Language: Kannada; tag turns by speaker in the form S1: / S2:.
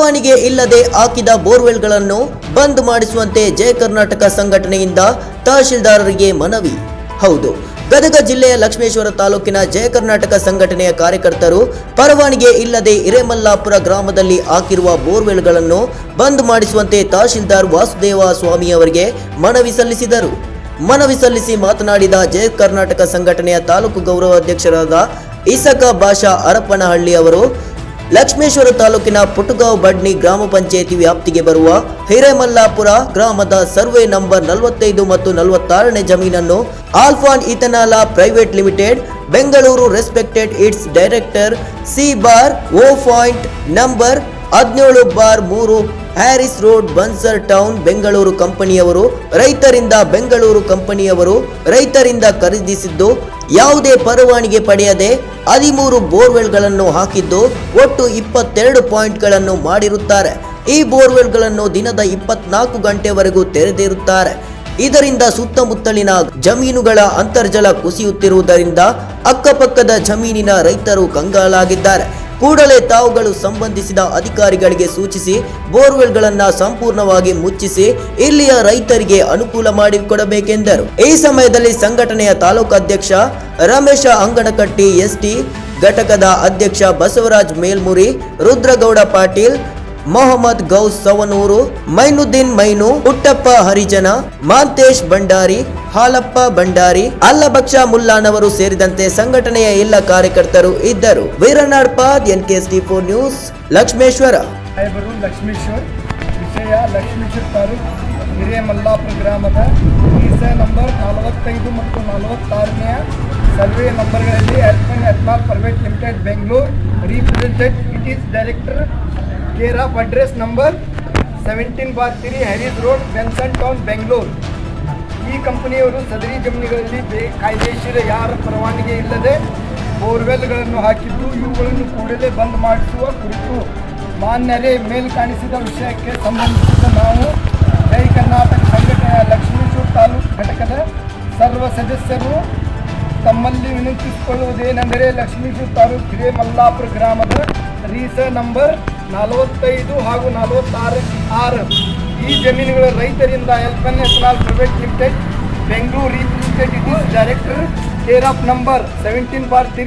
S1: ಪರವಾನಿಗೆ ಇಲ್ಲದೆ ಹಾಕಿದ ಬೋರ್ವೆಲ್ಗಳನ್ನು ಬಂದ್ ಮಾಡಿಸುವಂತೆ ಜಯ ಕರ್ನಾಟಕ ಸಂಘಟನೆಯಿಂದ ತಹಶೀಲ್ದಾರರಿಗೆ ಮನವಿ. ಹೌದು, ಗದಗ ಜಿಲ್ಲೆಯ ಲಕ್ಷ್ಮೇಶ್ವರ ತಾಲೂಕಿನ ಜಯ ಕರ್ನಾಟಕ ಸಂಘಟನೆಯ ಕಾರ್ಯಕರ್ತರು ಪರವಾನಿಗೆ ಇಲ್ಲದೆ ಹಿರೇಮಲ್ಲಾಪುರ ಗ್ರಾಮದಲ್ಲಿ ಹಾಕಿರುವ ಬೋರ್ವೆಲ್ಗಳನ್ನು ಬಂದ್ ಮಾಡಿಸುವಂತೆ ತಹಶೀಲ್ದಾರ್ ವಾಸುದೇವ ಸ್ವಾಮಿ ಅವರಿಗೆ ಮನವಿ ಸಲ್ಲಿಸಿದರು. ಮನವಿ ಸಲ್ಲಿಸಿ ಮಾತನಾಡಿದ ಜಯ ಕರ್ನಾಟಕ ಸಂಘಟನೆಯ ತಾಲೂಕು ಗೌರವಾಧ್ಯಕ್ಷರಾದ ಇಸಕ ಭಾಷಾ ಹರಪನಹಳ್ಳಿ ಅವರು ಲಕ್ಷ್ಮೇಶ್ವರ ತಾಲೂಕಿನ ಪುಟಗಾವ್ ಬಡ್ನಿ ಗ್ರಾಮ ಪಂಚಾಯಿತಿ ವ್ಯಾಪ್ತಿಗೆ ಬರುವ ಹಿರೇಮಲ್ಲಾಪುರ ಗ್ರಾಮದ ಸರ್ವೆ ನಂಬರ್ ನಲವತ್ತೈದು ಮತ್ತು ನಲವತ್ತಾರನೇ ಜಮೀನನ್ನು ಆಲ್ಫಾನ್ ethanol private limited, Bengaluru respected its director C bar O point number ಹದಿನೇಳು ಬಾರ್ ಮೂರು Harris Road, Benson Town, Bengaluru ಕಂಪನಿಯವರು, ರೈತರಿಂದ ಬೆಂಗಳೂರು ಕಂಪನಿಯವರು ರೈತರಿಂದ ಖರೀದಿಸಿದ್ದು ಯಾವುದೇ ಪರವಾನಿಗೆ ಪಡೆಯದೆ ಹದಿಮೂರು ಬೋರ್ವೆಲ್ಗಳನ್ನು ಹಾಕಿದ್ದು ಒಟ್ಟು ಇಪ್ಪತ್ತೆರಡು ಪಾಯಿಂಟ್ಗಳನ್ನು ಮಾಡಿರುತ್ತಾರೆ. ಈ ಬೋರ್ವೆಲ್ಗಳನ್ನು ದಿನದ ಇಪ್ಪತ್ನಾಲ್ಕು ಗಂಟೆವರೆಗೂ ತೆರೆದಿರುತ್ತಾರೆ. ಇದರಿಂದ ಸುತ್ತಮುತ್ತಲಿನ ಜಮೀನುಗಳ ಅಂತರ್ಜಲ ಕುಸಿಯುತ್ತಿರುವುದರಿಂದ ಅಕ್ಕಪಕ್ಕದ ಜಮೀನಿನ ರೈತರು ಕಂಗಾಲಾಗಿದ್ದಾರೆ. ಕೂಡಲೇ ತಾವುಗಳು ಸಂಬಂಧಿಸಿದ ಅಧಿಕಾರಿಗಳಿಗೆ ಸೂಚಿಸಿ, ಬೋರ್ವೆಲ್ಗಳನ್ನ ಸಂಪೂರ್ಣವಾಗಿ ಮುಚ್ಚಿಸಿ, ಇಲ್ಲಿಯ ರೈತರಿಗೆ ಅನುಕೂಲ ಮಾಡಿಕೊಡಬೇಕೆಂದರು. ಈ ಸಮಯದಲ್ಲಿ ಸಂಘಟನೆಯ ತಾಲೂಕು ಅಧ್ಯಕ್ಷ ರಮೇಶ ಅಂಗನಕಟ್ಟಿ, ಎಸ್ಟಿ ಘಟಕದ ಅಧ್ಯಕ್ಷ ಬಸವರಾಜ್ ಮೇಲ್ಮುರಿ, ರುದ್ರಗೌಡ ಪಾಟೀಲ್ ಮೊಹಮ್ಮದ್ ಗೌಸ್ ಸವನೂರು, ಮೈನುದ್ದೀನ್ ಮೈನು ಪುಟ್ಟಪ್ಪ ಹರಿಜನ, ಮಾಂತೇಶ್ ಭಂಡಾರಿ, ಹಾಲಪ್ಪ ಭಂಡಾರಿ ಅಲ್ಲಭಕ್ಷ ಮುಲ್ಲಾನವರು ಸೇರಿದಂತೆ ಸಂಘಟನೆಯ ಎಲ್ಲ ಕಾರ್ಯಕರ್ತರು ಇದ್ದರು. ವೀರನಾಡ್ಪ N K C four news, Lakshmeshwar.
S2: Lakshmeshwar, ವಿಷಯ ಲಕ್ಷ್ಮೀಶ್ವರ್ ತಾಲೂಕು, ಹಿರೇಮಲ್ಲಾಪುರ ಗ್ರಾಮದ ಈಸ ನಂಬರ್ ನಲವತ್ತೈದು ಮತ್ತು ನಲವತ್ತಾರನೆಯ ಸರ್ವೆ ನಂಬರ್ಗಳಲ್ಲಿ ಎಲ್ಪನ್ ethanol private limited, Bengaluru represented it is director care of address number seventeen bar three road Benson Town Bengaluru ಈ ಕಂಪನಿಯವರು ಸದರಿ ಜಮೀನುಗಳಲ್ಲಿ ಬೇ ಕಾಯ್ದೆಶೀರ ಯಾರ ಪರವಾನಗಿ ಇಲ್ಲದೆ ಬೋರ್ವೆಲ್ಗಳನ್ನು ಹಾಕಿದ್ದು, ಇವುಗಳನ್ನು ಕೂಡಲೇ ಬಂದ್ ಮಾಡಿಸುವ ಕುರಿತು ಮಾನ್ಯರೇ ಮೇಲ್ ಕಾಣಿಸಿದ ವಿಷಯಕ್ಕೆ ಸಂಬಂಧಿಸಿದ ನಾವು ಜೈ ಕರ್ನಾಟಕ ಸಂಘಟನೆಯ ಲಕ್ಷ್ಮೀಶ್ವರ ತಾಲೂಕು ಘಟಕದ ಸರ್ವ ಸದಸ್ಯರು ತಮ್ಮಲ್ಲಿ ವಿನಂತಿಸಿಕೊಳ್ಳುವುದೇನೆಂದರೆ ಲಕ್ಷ್ಮೀಶ್ವರ ತಾಲೂಕು ಹಿರೇಮಲ್ಲಾಪುರ ಗ್ರಾಮದ ರೀಸ ನಂಬರ್ ನಲವತ್ತೈದು ಹಾಗೂ ನಲವತ್ತಾರು ಆರು ಈ ಜಮೀನುಗಳ ರೈತರಿಂದ ಎಲ್ಪನ್ ethanol private limited, Bengaluru representative director care of number seventeen bar three